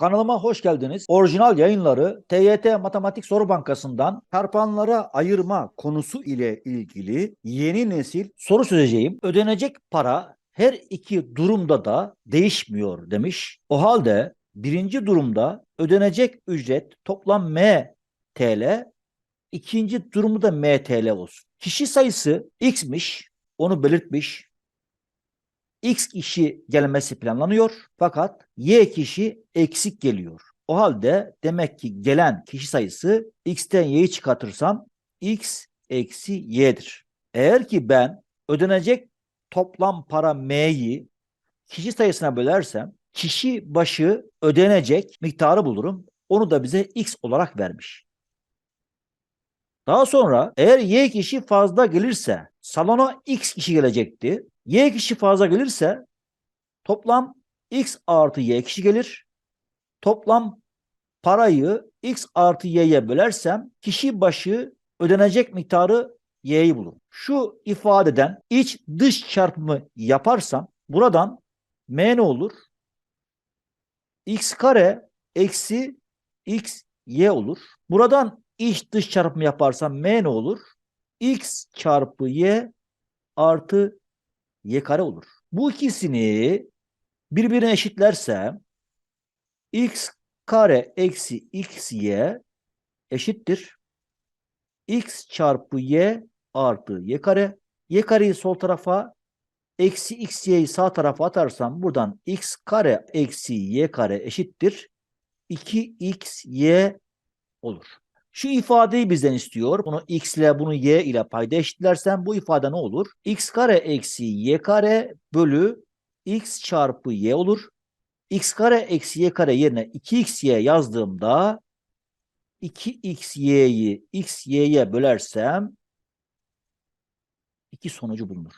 Kanalıma hoş geldiniz. Orijinal yayınları TYT Matematik Soru Bankası'ndan çarpanlara ayırma konusu ile ilgili yeni nesil soru çözeceğim. Ödenecek para her iki durumda da değişmiyor demiş. O halde birinci durumda ödenecek ücret toplam M TL, ikinci durumu da M TL olsun. Kişi sayısı X'miş, onu belirtmiş. X kişi gelmesi planlanıyor fakat Y kişi eksik geliyor. O halde demek ki gelen kişi sayısı X'ten Y'yi çıkartırsam X eksi Y'dir. Eğer ki ben ödenecek toplam para M'yi kişi sayısına bölersem kişi başı ödenecek miktarı bulurum. Onu da bize X olarak vermiş. Daha sonra eğer Y kişi fazla gelirse salona X kişi gelecekti. Y kişi fazla gelirse toplam X artı Y kişi gelir. Toplam parayı X artı Y'ye bölersem kişi başı ödenecek miktarı Y'yi bulur. Şu ifadeden iç dış çarpımı yaparsam buradan M ne olur? X kare eksi X Y olur. Buradan iç dış çarpımı yaparsam M ne olur? X çarpı Y artı Y kare olur. Bu ikisini birbirine eşitlersem X kare eksi X Y eşittir. X çarpı Y artı Y kare. Y kareyi sol tarafa eksi X Y'yi sağ tarafa atarsam buradan X kare eksi Y kare eşittir. 2X Y olur. Şu ifadeyi bizden istiyor. Bunu x ile bunu y ile payda bu ifade ne olur? x kare eksi y kare bölü x çarpı y olur. x kare eksi y kare yerine 2xy yazdığımda 2xy'yi x y'ye bölersem iki sonucu bulunur.